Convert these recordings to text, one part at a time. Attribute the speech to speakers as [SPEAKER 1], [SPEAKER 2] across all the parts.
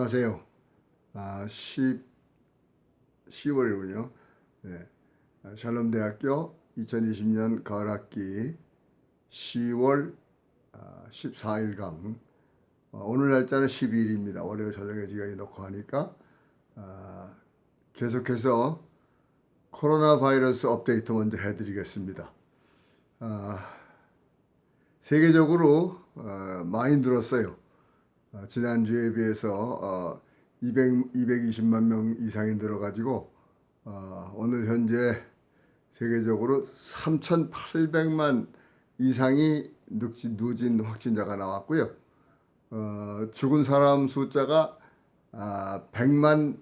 [SPEAKER 1] 안녕하세요. 아, 10, 10월이군요. 네. 아, 샬롬대학교 2020년 가을학기 10월 아, 14일강. 어, 오늘 날짜는 12일입니다. 월요일 저녁에 제가 놓고 하니까 아, 계속해서 코로나 바이러스 업데이트 먼저 해드리겠습니다. 아, 세계적으로 어, 많이 늘었어요. 어, 지난주에 비해서 어, 200, 220만 명 이상이 늘어가지고 어, 오늘 현재 세계적으로 3,800만 이상이 누진, 확진자가 나왔고요. 어, 죽은 사람 숫자가 아, 100만이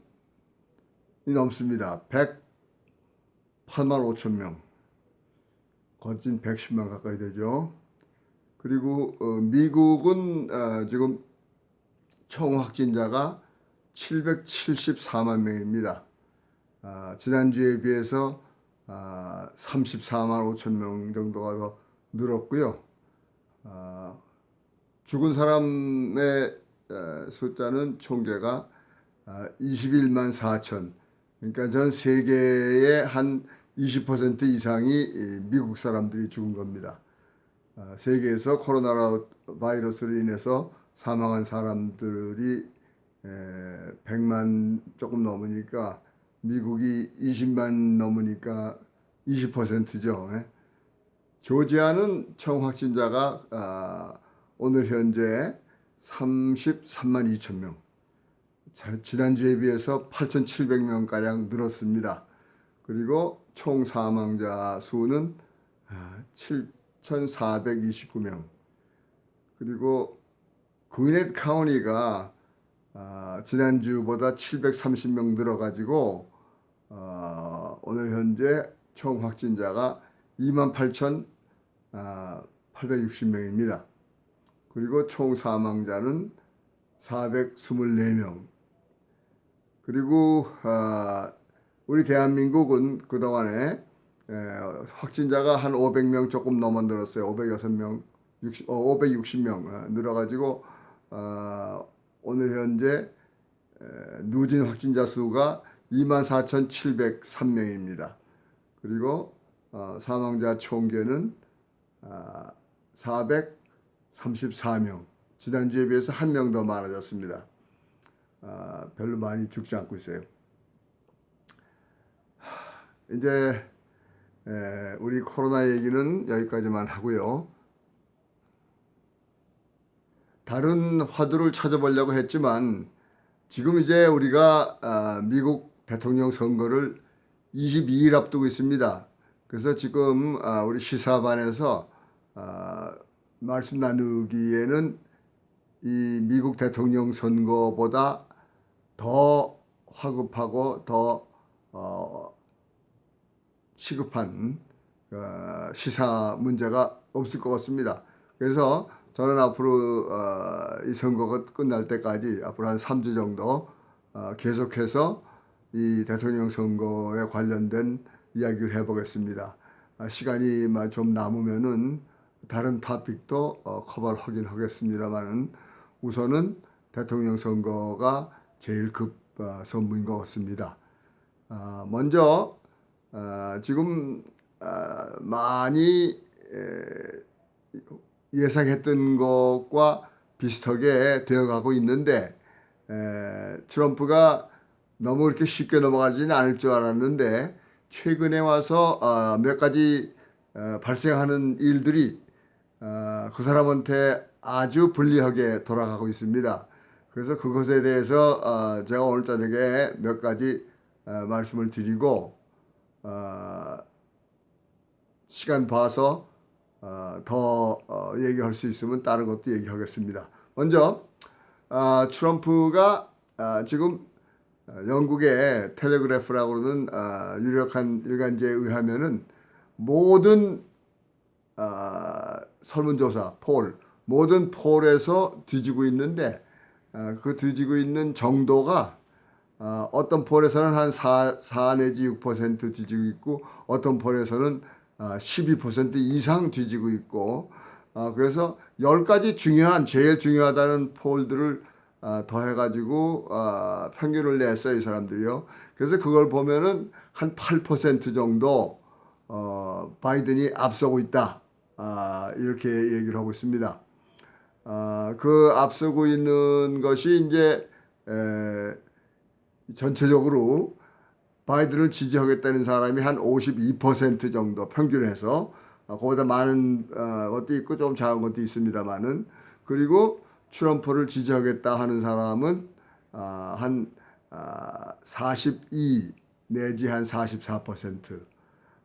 [SPEAKER 1] 넘습니다. 108만 5천 명. 거진 110만 가까이 되죠. 그리고 어, 미국은 어, 지금 총 확진자가 774만 명입니다. 아, 지난주에 비해서 아, 34만 5천 명 정도가 더 늘었고요. 아, 죽은 사람의 에, 숫자는 총계가 아, 21만 4천. 그러니까 전 세계의 한 20% 이상이 이 미국 사람들이 죽은 겁니다. 아, 세계에서 코로나 바이러스로 인해서 사망한 사람들이 에, 100만 조금 넘으니까 미국이 20만 넘으니까 20%죠. 예. 조지아는 총 확진자가 아, 오늘 현재 33만 2천 명. 자, 지난주에 비해서 8,700명 가량 늘었습니다. 그리고 총 사망자 수는 아, 7,429명. 그리고 구이넷 카운티가 아, 지난주보다 730명 늘어가지고 어, 오늘 현재 총 확진자가 28,860명입니다. 그리고 총 사망자는 424명. 그리고 아, 우리 대한민국은 그동안에 에, 확진자가 한 500명 조금 넘어 늘었어요. 506명, 60, 어, 560명 어, 늘어가지고 어, 오늘 현재 에, 누진 확진자 수가 24,703명입니다. 그리고 어, 사망자 총계는 아, 434명. 지난주에 비해서 한 명 더 많아졌습니다. 아, 별로 많이 죽지 않고 있어요. 하, 이제 에, 우리 코로나 얘기는 여기까지만 하고요. 다른 화두를 찾아보려고 했지만 지금 이제 우리가 아, 미국 대통령 선거를 22일 앞두고 있습니다. 그래서 지금 아, 우리 시사반에서 아, 말씀 나누기에는 이 미국 대통령 선거보다 더 화급하고 더 어, 시급한 어, 시사 문제가 없을 것 같습니다. 그래서 저는 앞으로 어, 이 선거가 끝날 때까지 앞으로 한 3주 정도 어, 계속해서 이 대통령 선거에 관련된 이야기를 해보겠습니다. 아, 시간이 마- 좀 남으면은 다른 토픽도 어, 커버를 하긴 하겠습니다만은 우선은 대통령 선거가 제일 급 어, 선무인 것 같습니다. 아, 먼저 아, 지금 아, 많이 에, 예상했던 것과 비슷하게 되어가고 있는데 에, 트럼프가 너무 이렇게 쉽게 넘어가지는 않을 줄 알았는데 최근에 와서 어, 몇 가지 어, 발생하는 일들이 어, 그 사람한테 아주 불리하게 돌아가고 있습니다. 그래서 그것에 대해서 어, 제가 오늘 저녁에 몇 가지 어, 말씀을 드리고 어, 시간 봐서 어, 더 어, 얘기할 수 있으면 다른 것도 얘기하겠습니다. 먼저 아, 트럼프가 아, 지금 어, 영국의 텔레그래프라고 그러는 아, 유력한 일간지에 의하면은 모든 아, 설문조사 폴 모든 폴에서 뒤지고 있는데 아, 그 뒤지고 있는 정도가 아, 어떤 폴에서는 한 4, 4 내지 6% 뒤지고 있고 어떤 폴에서는 아, 12% 이상 뒤지고 있고 아, 그래서 10가지 중요한 제일 중요하다는 폴들을 아, 더해가지고 아, 평균을 냈어요 이 사람들이요. 그래서 그걸 보면은 한 8% 정도 어, 바이든이 앞서고 있다. 아, 이렇게 얘기를 하고 있습니다. 아, 그 앞서고 있는 것이 이제 에, 전체적으로 바이든을 지지하겠다는 사람이 한 52% 정도 평균해서 어, 거기다 많은 어, 것도 있고 좀 작은 것도 있습니다만은 그리고 트럼프를 지지하겠다 하는 사람은 아, 한 아, 42 내지 한 44%.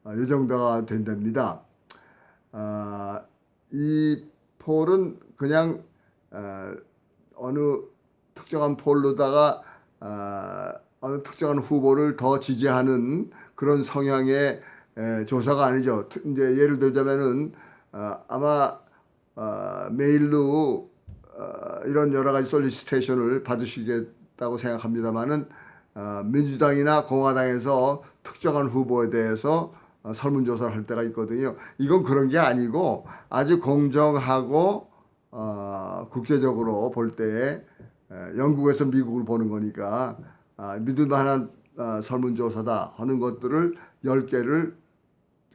[SPEAKER 1] 아, 이 정도가 된답니다. 아, 이 폴은 그냥 어, 어느 특정한 폴로다가 아, 어느 특정한 후보를 더 지지하는 그런 성향의 에, 조사가 아니죠. 트- 이제 예를 들자면은 아, 아마 어, 메일로 어, 이런 여러 가지 솔리시테이션을 받으시겠다고 생각합니다만은 어, 민주당이나 공화당에서 특정한 후보에 대해서 어, 설문조사를 할 때가 있거든요. 이건 그런 게 아니고 아주 공정하고 어, 국제적으로 볼 때에 에, 영국에서 미국을 보는 거니까 아, 믿을 만한 어, 설문조사다 하는 것들을 10개를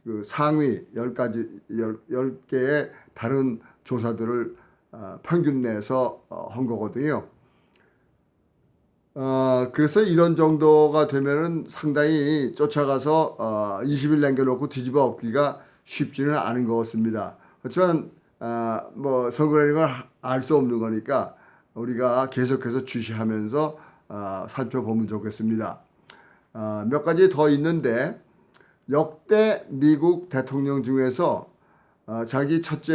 [SPEAKER 1] 그 상위 10가지 10, 개의 다른 조사들을 어, 평균 내서 어, 한 거거든요. 어, 그래서 이런 정도가 되면은 상당히 쫓아가서 어, 20일 남겨놓고 뒤집어 엎기가 쉽지는 않은 것 같습니다. 그렇지만 아, 뭐 선거라는 걸 알 수 없는 거니까 우리가 계속해서 주시하면서 어, 살펴보면 좋겠습니다. 아, 몇 가지 더 있는데 역대 미국 대통령 중에서 어, 자기 첫째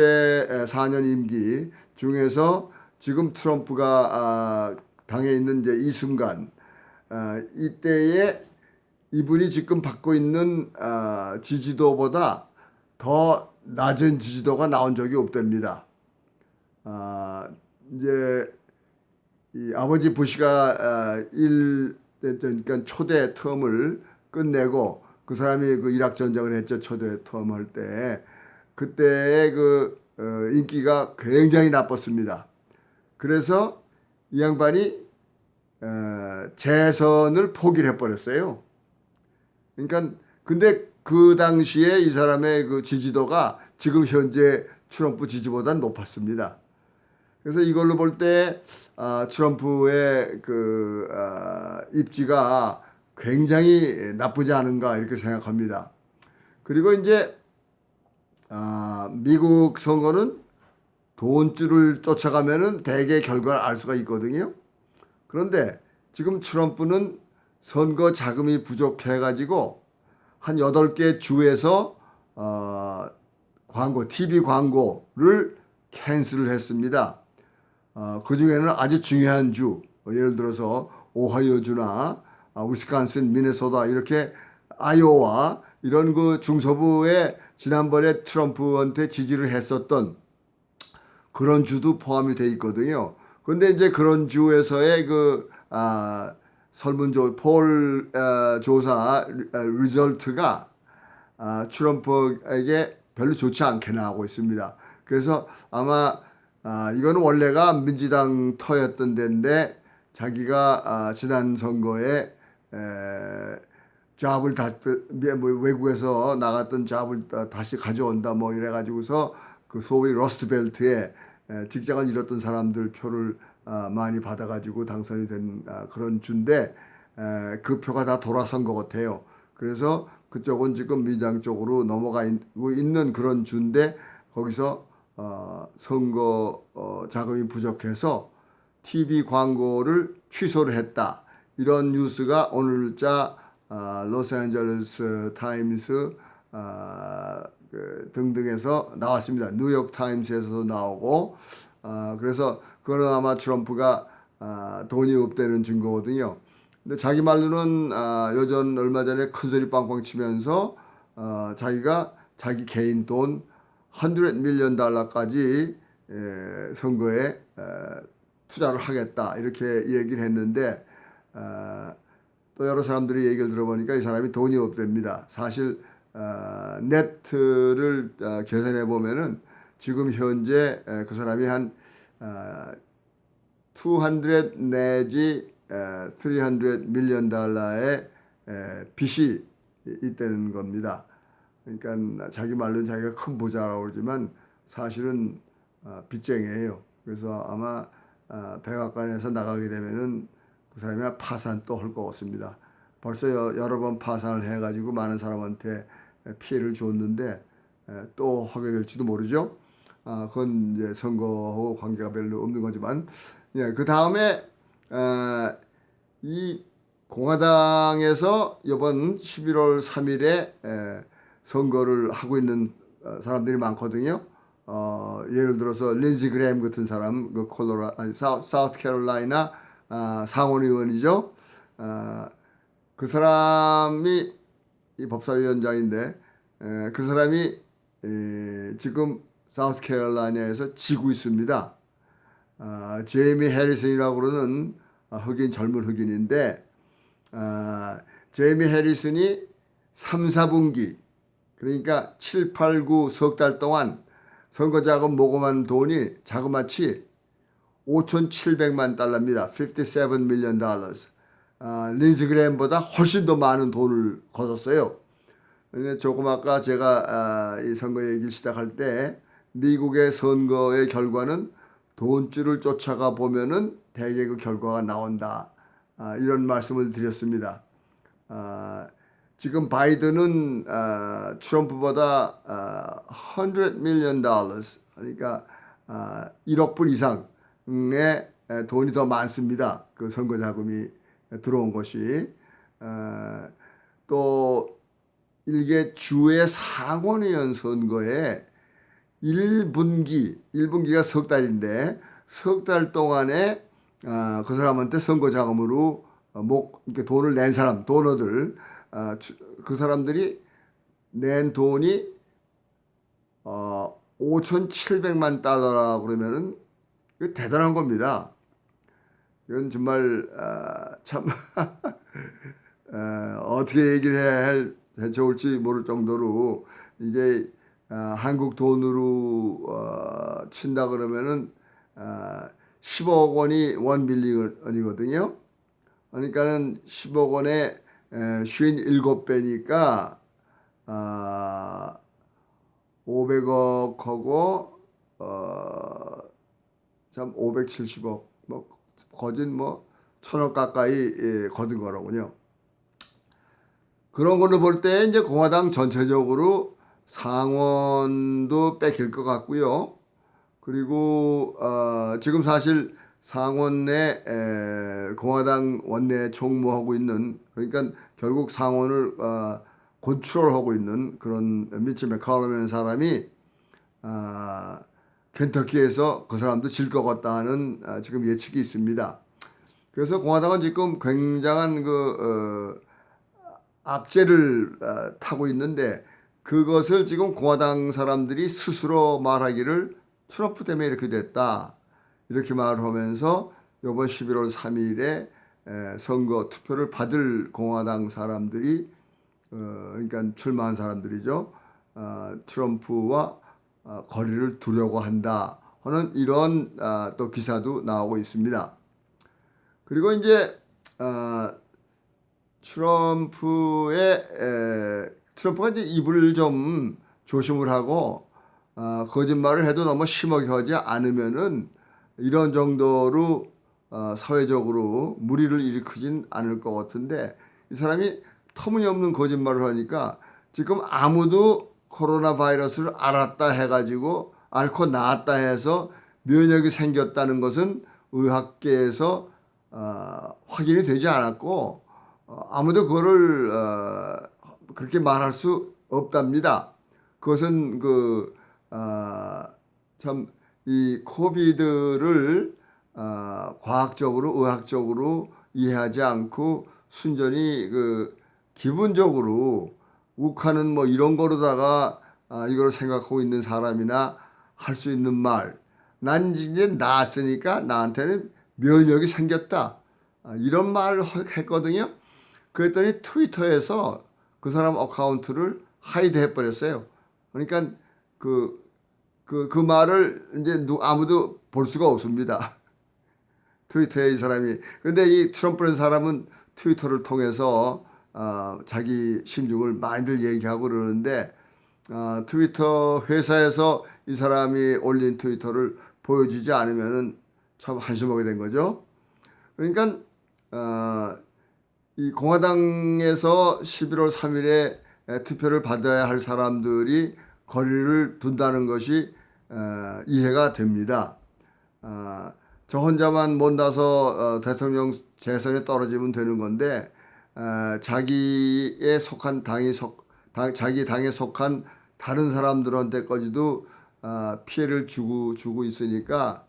[SPEAKER 1] 4년 임기 중에서 지금 트럼프가 아, 당에 있는 이제 이 순간 아, 이때에 이분이 지금 받고 있는 아, 지지도보다 더 낮은 지지도가 나온 적이 없답니다. 아, 이제 이 아버지 부시가 아, 일 그러니까 초대 텀을 끝내고 그 사람이 그 이락 전쟁을 했죠 초대 텀 할 때 그때의 그 어, 인기가 굉장히 나빴습니다. 그래서 이 양반이 어, 재선을 포기를 해버렸어요. 그러니까 근데 그 당시에 이 사람의 그 지지도가 지금 현재 트럼프 지지보다 높았습니다. 그래서 이걸로 볼때 아, 트럼프의 그 아, 입지가 굉장히 나쁘지 않은가 이렇게 생각합니다. 그리고 이제 아, 미국 선거는 돈줄을 쫓아가면은 대개 결과를 알 수가 있거든요. 그런데 지금 트럼프는 선거 자금이 부족해 가지고 한 여덟 개 주에서 어, 광고, TV 광고를 캔슬을 했습니다. 어, 그 중에는 아주 중요한 주, 어, 예를 들어서 오하이오주나 아, 위스콘신, 미네소다 이렇게 아이오와 이런 그 중서부에 지난번에 트럼프한테 지지를 했었던 그런 주도 포함이 돼 있거든요. 근데 이제 그런 주에서의 그, 아, 설문조, 폴, 아, 조사, 아, 리절트가, 아, 트럼프에게 별로 좋지 않게 나오고 있습니다. 그래서 아마, 아, 이거는 원래가 민주당 터였던 데인데, 자기가, 아, 지난 선거에, 에, 잡을 다, 뭐 외국에서 나갔던 잡을 다- 다시 가져온다 뭐 이래가지고서 그 소위 러스트벨트에 에, 직장을 잃었던 사람들 표를 아, 많이 받아가지고 당선이 된 아, 그런 주인데 에, 그 표가 다 돌아선 것 같아요. 그래서 그쪽은 지금 민주당 쪽으로 넘어가 있고 있는 그런 주인데 거기서 어, 선거 어, 자금이 부족해서 TV 광고를 취소를 했다. 이런 뉴스가 오늘자 아, 로스앤젤레스 타임스 아, 그 등등에서 나왔습니다. 뉴욕 타임스에서도 나오고 아, 그래서 그거는 아마 트럼프가 아, 돈이 없다는 증거거든요. 근데 자기 말로는 아, 요전 얼마 전에 큰 소리 빵빵 치면서 어, 자기가 자기 개인 돈 100 밀리언 달러까지 에, 선거에 에, 투자를 하겠다 이렇게 얘기를 했는데 어, 또 여러 사람들이 얘기를 들어보니까 이 사람이 돈이 없답니다. 사실 어, 네트를 어, 계산해 보면은 지금 현재 에, 그 사람이 한 어, 200 내지 에, 300 밀리언 달러의 에, 빚이 있다는 겁니다. 그러니까 자기 말로는 자기가 큰 부자라고 그러지만 사실은 아, 빚쟁이에요. 그래서 아마 아, 백악관에서 나가게 되면은 그 사람이 파산 또 할 것 같습니다. 벌써 여, 여러 번 파산을 해가지고 많은 사람한테 피해를 줬는데 에, 또 하게 될지도 모르죠. 아, 그건 이제 선거하고 관계가 별로 없는 거지만, 예, 그 다음에 어, 이 공화당에서 이번 11월 3일에 에, 선거를 하고 있는 어, 사람들이 많거든요. 어, 예를 들어서 린지 그레임 같은 사람, 그 콜로라, 아니, 사우, 사우스 캐롤라이나 아, 상원 의원이죠. 아, 그 사람이 이 법사위원장인데 에, 그 사람이 에, 지금 사우스 캐롤라이나에서 지고 있습니다. 아, 제이미 해리슨이라고 그러는 아, 흑인 젊은 흑인인데 아, 제이미 해리슨이 3, 4분기 그러니까 7, 8, 9 석 달 동안 선거 자금 모금한 돈이 자그마치 5,700만 달러입니다. 57 million. 아, 린스 그램보다 훨씬 더 많은 돈을. 근데 조금 아까 제가 아, 이 선거 얘기를 시작할 때 미국의 선거의 결과는 돈줄을 쫓아가 보면은 대개 그 결과가 나온다. 아, 이런 말씀을 드렸습니다. 아, 지금 바이든은 아, 트럼프보다 아, 100 million dollars 그러니까 아, 1억 불 이상의 에, 돈이 더 많습니다. 그 선거 자금이 들어온 것이 아, 또 일개 주의 상원의원 선거에 1분기, 1분기가 석 달인데 석 달 동안에 아, 그 사람한테 선거 자금으로 어, 목 이렇게 돈을 낸 사람, 도너들 아, 주- 그 사람들이 낸 돈이 어, 5,700만 달러라 그러면은 대단한 겁니다. 이건 정말 아, 참 어, 어떻게 얘기를 할- 해 좋을지 모를 정도로 이게 아, 한국 돈으로 어, 친다 그러면은 아, 10억 원이 원 빌리언이거든요. 그러니까는 10억 원에 57배니까 아, 500억하고 어, 참 570억 뭐 거진 뭐 천억 가까이 예, 거둔 거로군요. 그런 걸로 볼 때 이제 공화당 전체적으로 상원도 뺏길 것 같고요. 그리고 어, 지금 사실 상원 내 에, 공화당 원내 총무하고 있는 그러니까 결국 상원을 어, 컨트롤하고 있는 그런 미치 맥칼럼이라는 사람이 아, 켄터키에서 그 사람도 질 것 같다는 아, 지금 예측이 있습니다. 그래서 공화당은 지금 굉장한 그 어, 압제를 어, 타고 있는데 그것을 지금 공화당 사람들이 스스로 말하기를 트럼프 때문에 이렇게 됐다 이렇게 말하면서 이번 11월 3일에 에, 선거 투표를 받을 공화당 사람들이 어, 그러니까 출마한 사람들이죠 어, 트럼프와 어, 거리를 두려고 한다 하는 이런 아, 또 기사도 나오고 있습니다. 그리고 이제 어, 트럼프의 에, 트럼프가 이제 입을 좀 조심을 하고 어, 거짓말을 해도 너무 심하게 하지 않으면은 이런 정도로 어, 사회적으로 무리를 일으키진 않을 것 같은데 이 사람이 터무니없는 거짓말을 하니까 지금 아무도 코로나 바이러스를 알았다 해가지고 앓고 나았다 해서 면역이 생겼다는 것은 의학계에서 어, 확인이 되지 않았고 어, 아무도 그거를 어, 그렇게 말할 수 없답니다. 그것은 그, 아, 참, 이 코비드를, 아, 과학적으로, 의학적으로 이해하지 않고 순전히 그, 기분적으로 욱하는 뭐 이런 거로다가, 아, 이걸 생각하고 있는 사람이나 할 수 있는 말. 난 이제 나았으니까 나한테는 면역이 생겼다. 아, 이런 말을 했거든요. 그랬더니 트위터에서 그 사람 어카운트를 하이드 해버렸어요. 그러니까 그, 그, 그 말을 이제 누, 아무도 볼 수가 없습니다. 트위터에 이 사람이 근데 이 트럼프라는 사람은 트위터를 통해서 어, 자기 심중을 많이들 얘기하고 그러는데 어, 트위터 회사에서 이 사람이 올린 트위터를 보여주지 않으면은 참 한심하게 된 거죠. 그러니까 어, 이 공화당에서 11월 3일에 투표를 받아야 할 사람들이 거리를 둔다는 것이 어, 이해가 됩니다. 어, 저 혼자만 못나서 어, 대통령 재선에 떨어지면 되는 건데 어, 자기에 속한 당이 속 당, 자기 당에 속한 다른 사람들한테까지도 어, 피해를 주고 주고 있으니까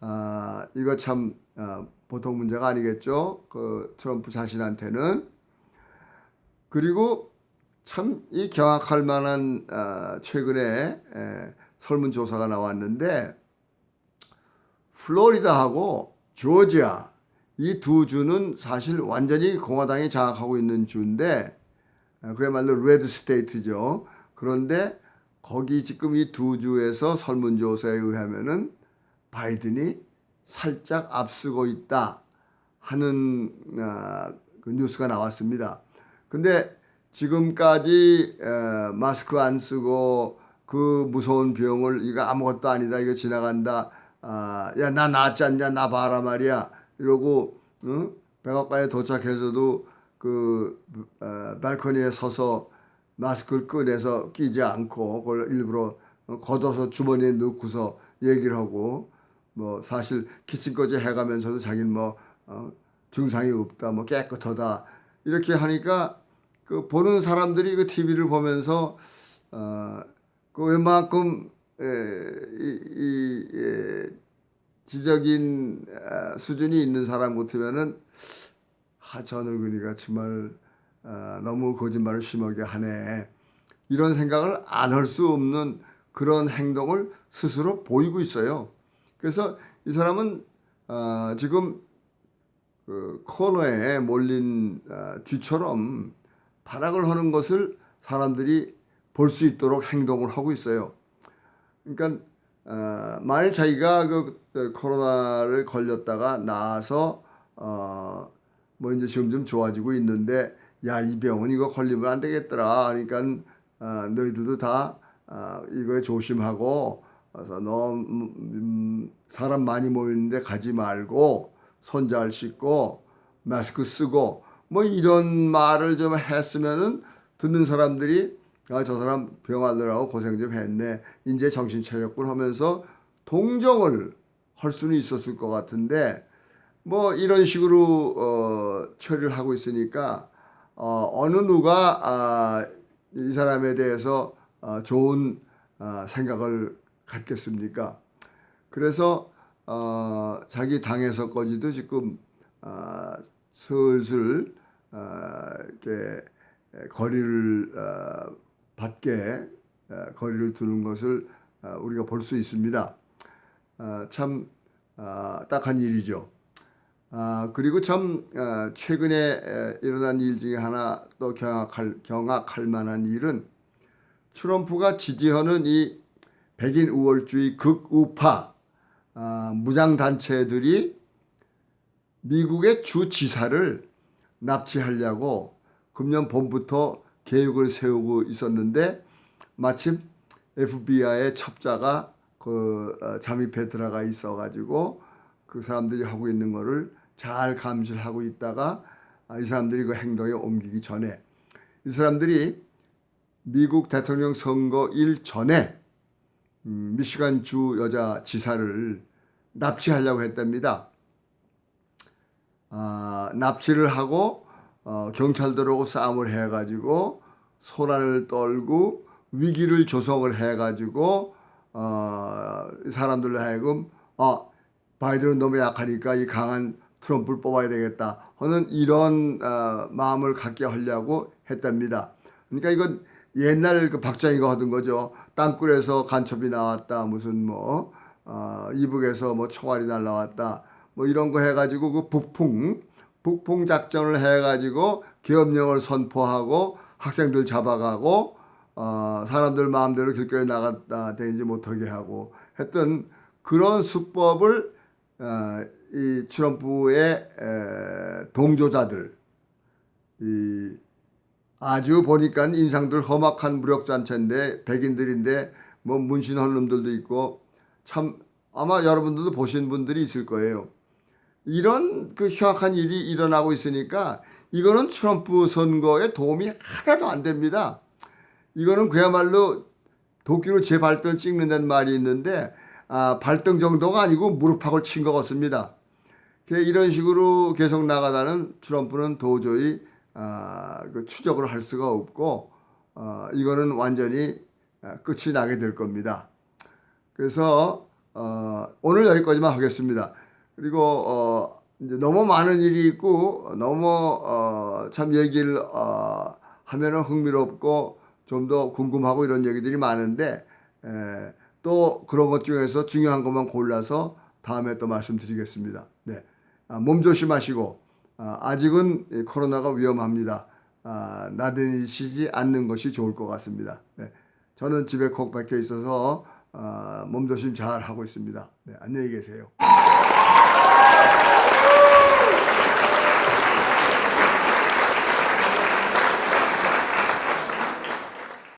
[SPEAKER 1] 아, 이거 참 어, 보통 문제가 아니겠죠. 그 트럼프 자신한테는 그리고 참 이 경악할 만한 어, 최근에 에, 설문조사가 나왔는데 플로리다하고 조지아 이 두 주는 사실 완전히 공화당이 장악하고 있는 주인데 어, 그야말로 레드 스테이트죠. 그런데 거기 지금 이 두 주에서 설문조사에 의하면은 바이든이 살짝 앞서고 있다 하는 어, 그 뉴스가 나왔습니다. 근데 지금까지 어, 마스크 안 쓰고 그 무서운 병을 이거 아무것도 아니다 이거 지나간다 아, 야 나 낫지 않냐? 나 봐라 말이야. 이러고 어? 백악관에 도착해서도 그 어, 발코니에 서서 마스크를 꺼내서 끼지 않고 그걸 일부러 걷어서 주머니에 넣고서 얘기를 하고 뭐 사실 키친거지 해가면서도 자기는 뭐 어, 증상이 없다 뭐 깨끗하다. 이렇게 하니까 그 보는 사람들이 그 TV를 보면서 어 그 웬만큼 에, 이, 이 에, 지적인 아, 수준이 있는 사람 같으면은 아 저 늙은이가 정말 어, 너무 거짓말을 심하게 하네 이런 생각을 안 할 수 없는 그런 행동을 스스로 보이고 있어요. 그래서 이 사람은 어, 지금 그 코너에 몰린 어, 쥐처럼 발악을 하는 것을 사람들이 볼 수 있도록 행동을 하고 있어요. 그러니까 어, 만일 자기가 그, 그 코로나를 걸렸다가 나아서 어, 뭐 이제 지금 좀 좋아지고 있는데 야 이 병은 이거 걸리면 안 되겠더라. 그러니까 어, 너희들도 다 어, 이거에 조심하고 그래서 너 음, 음, 사람 많이 모이는데 가지 말고 손 잘 씻고 마스크 쓰고 뭐 이런 말을 좀 했으면은 듣는 사람들이 아 저 사람 병하느라고 고생 좀 했네 이제 정신 차렸군 하면서 동정을 할 수는 있었을 것 같은데 뭐 이런 식으로 어, 처리를 하고 있으니까 어, 어느 누가 아, 이 사람에 대해서 어, 좋은 어, 생각을 갖겠습니까? 그래서 어, 자기 당에서까지도 지금 어, 슬슬 어, 이렇게 거리를 어, 밖에 어, 거리를 두는 것을 어, 우리가 볼 수 있습니다. 어, 참 어, 딱한 일이죠. 아 그리고 참 어, 최근에 에, 일어난 일 중에 하나 또 경악할 경악할 만한 일은 트럼프가 지지하는 이 백인 우월주의 극우파 아, 무장 단체들이 미국의 주 지사를 납치하려고 금년 봄부터 계획을 세우고 있었는데 마침 FBI의 첩자가 그 어, 잠입해 들어가 있어가지고 그 사람들이 하고 있는 거를 잘 감시를 하고 있다가 아, 이 사람들이 그 행동에 옮기기 전에 이 사람들이 미국 대통령 선거 일 전에 음, 미시간 주 여자 지사를 납치하려고 했답니다. 아, 납치를 하고 어, 경찰들하고 싸움을 해가지고 소란을 떨고 위기를 조성을 해가지고 어, 사람들로 하여금 어, 바이든은 너무 약하니까 이 강한 트럼프를 뽑아야 되겠다 하는 이런 어, 마음을 갖게 하려고 했답니다. 그러니까 이건 옛날 그 박정희가 하던 거죠. 땅굴에서 간첩이 나왔다. 무슨 뭐 어, 이북에서 뭐 총알이 날라왔다. 뭐 이런 거 해가지고 그 북풍 북풍 작전을 해가지고 계엄령을 선포하고 학생들 잡아가고 어, 사람들 마음대로 길거리 나갔다 다니지 못하게 하고 했던 그런 수법을 어, 이 트럼프의 에, 동조자들 이 아주 보니까 인상들 험악한 무력 단체인데 백인들인데 뭐 문신한 놈들도 있고 참 아마 여러분들도 보신 분들이 있을 거예요. 이런 그 흉악한 일이 일어나고 있으니까 이거는 트럼프 선거에 도움이 하나도 안 됩니다. 이거는 그야말로 도끼로 제 발등 찍는다는 말이 있는데 아, 발등 정도가 아니고 무릎팍을 친 것 같습니다. 그 이런 식으로 계속 나가다는 트럼프는 도저히 아, 그 추적을 할 수가 없고 어, 이거는 완전히 아, 끝이 나게 될 겁니다. 그래서 어, 오늘 여기까지만 하겠습니다. 그리고 어, 이제 너무 많은 일이 있고 너무 어, 참 얘기를 어, 하면은 흥미롭고 좀 더 궁금하고 이런 얘기들이 많은데 에, 또 그런 것 중에서 중요한 것만 골라서 다음에 또 말씀드리겠습니다. 네, 아, 몸 조심하시고 아, 아직은 이 코로나가 위험합니다. 아, 나대니시지 않는 것이 좋을 것 같습니다. 네, 저는 집에 콕 박혀 있어서 아, 몸 조심 잘 하고 있습니다. 네, 안녕히 계세요.